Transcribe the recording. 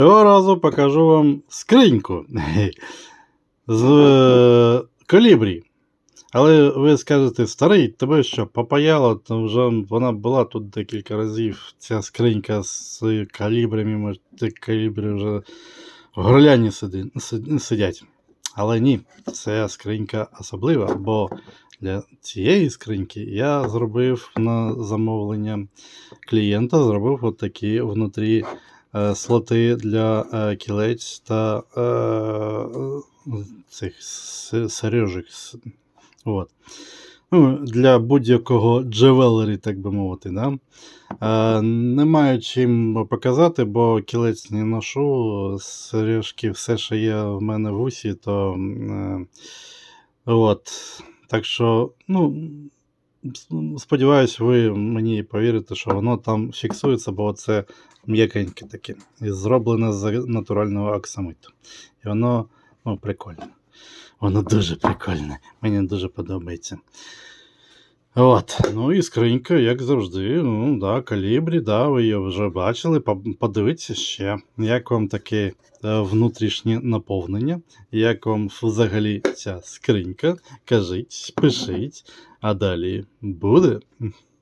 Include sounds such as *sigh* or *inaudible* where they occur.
Цього разу покажу вам скриньку *laughs* з е, колібрі. Але ви скажете, старий, тебе що, попаяло, то вже вона була тут декілька разів. Ця скринька з калібрами, може, ті калібри вже в горляні сидять. Але ні, ця скринька особлива, бо для цієї скриньки я зробив на замовлення клієнта, зробив от такі внутрі слоти для е, кілець та е, цих сережок. От. Ну, для будь-якого джевелері, так би мовити. Да? Е, не маю чим показати, бо кілець не ношу. Сережки, все, що є в мене в усі, то. Е, от. Так що, ну, сподіваюсь, ви мені повірите, що воно там фіксується, бо це м'якеньке таке. І зроблене з натурального оксамиту. І воно ну, прикольне. Воно дуже прикольне. Мені дуже подобається. От, ну і скринька, як завжди, ну, да, калібрі, да, ви її вже бачили. Подивіться ще, як вам таке е, внутрішнє наповнення, як вам взагалі ця скринька. Кажіть, пишіть, а далі буде.